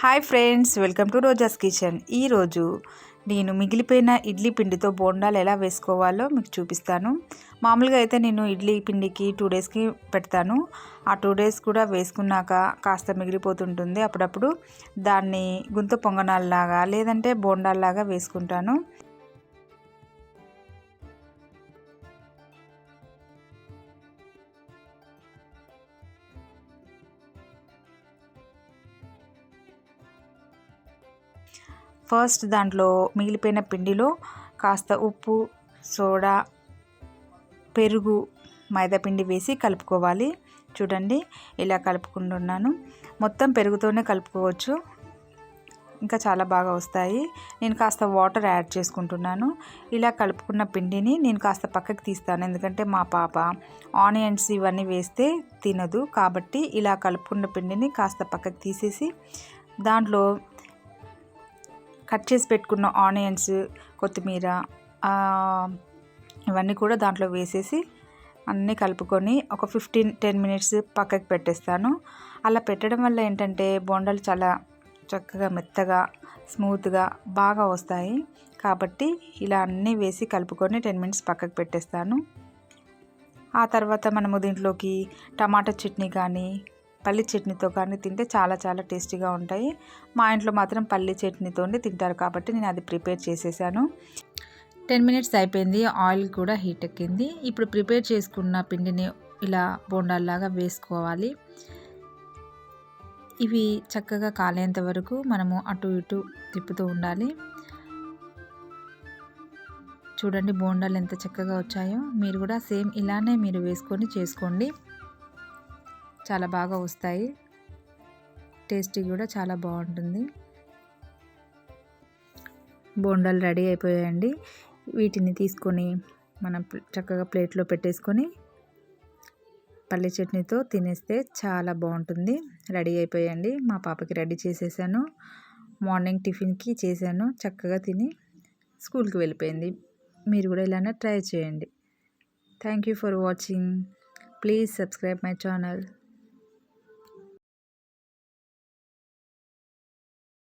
Hi friends welcome to Roja's kitchen. ఈరోజు నేను మిగిలిపోయిన ఇడ్లీ పిండితో బోండాలు ఎలా వేసుకోవాలో మీకు చూపిస్తాను. మామూలుగా అయితే నేను ఇడ్లీ పిండికి టూ డేస్కి పెడతాను. ఆ టూ డేస్ కూడా వేసుకున్నాక కాస్త మిగిలిపోతుంటుంది. అప్పుడప్పుడు దాన్ని గుంత పొంగనాల్లాగా లేదంటే బోండాల్లాగా వేసుకుంటాను. ఫస్ట్ దాంట్లో మిగిలిపోయిన పిండిలో కాస్త ఉప్పు సోడా పెరుగు మైదాపిండి వేసి కలుపుకోవాలి. చూడండి ఇలా కలుపుకుంటున్నాను. మొత్తం పెరుగుతోనే కలుపుకోవచ్చు. ఇంకా చాలా బాగా వస్తాయి. నేను కాస్త వాటర్ యాడ్ చేసుకుంటున్నాను. ఇలా కలుపుకున్న పిండిని నేను కాస్త పక్కకి తీస్తాను. ఎందుకంటే మా పాప ఆనియన్స్ ఇవన్నీ వేస్తే తినదు. కాబట్టి ఇలా కలుపుకున్న పిండిని కాస్త పక్కకి తీసేసి దాంట్లో కట్ చేసి పెట్టుకున్న ఆనియన్స్ కొత్తిమీర ఇవన్నీ కూడా దాంట్లో వేసేసి అన్నీ కలుపుకొని ఒక ఫిఫ్టీన్ టెన్ మినిట్స్ పక్కకి పెట్టేస్తాను. అలా పెట్టడం వల్ల ఏంటంటే బోండాలు చాలా చక్కగా మెత్తగా స్మూత్గా బాగా వస్తాయి. కాబట్టి ఇలా అన్నీ వేసి కలుపుకొని టెన్ మినిట్స్ పక్కకు పెట్టేస్తాను. ఆ తర్వాత మనము దీంట్లోకి టమాటా చట్నీ కానీ పల్లి చట్నీతో కానీ తింటే చాలా చాలా టేస్టీగా ఉంటాయి. మా ఇంట్లో మాత్రం పల్లి చట్నీతోనే తింటారు కాబట్టి నేను అది ప్రిపేర్ చేసేసాను. టెన్ మినిట్స్ అయిపోయింది ఆయిల్ కూడా హీట్ ఎక్కింది. ఇప్పుడు ప్రిపేర్ చేసుకున్న పిండిని ఇలా బోండాల్లాగా వేసుకోవాలి. ఇవి చక్కగా కాలేంత వరకు మనము అటు ఇటు తిప్పుతూ ఉండాలి. చూడండి బోండాలు ఎంత చక్కగా వచ్చాయో. మీరు కూడా సేమ్ ఇలానే మీరు వేసుకొని చేసుకోండి. చాలా బాగా వస్తాయి. టేస్టీ కూడా చాలా బాగుంటుంది. బోండాలు రెడీ అయిపోయాయండి. వీటిని తీసుకొని మనం చక్కగా ప్లేట్లో పెట్టేసుకొని పల్లి చట్నీతో తినేస్తే చాలా బాగుంటుంది. రెడీ అయిపోయాయండి. మా పాపకి రెడీ చేసేసాను. మార్నింగ్ టిఫిన్కి చేశాను. చక్కగా తిని స్కూల్కి వెళ్ళిపోయింది. మీరు కూడా ఇలానే ట్రై చేయండి. Thank you for watching. Please subscribe my channel.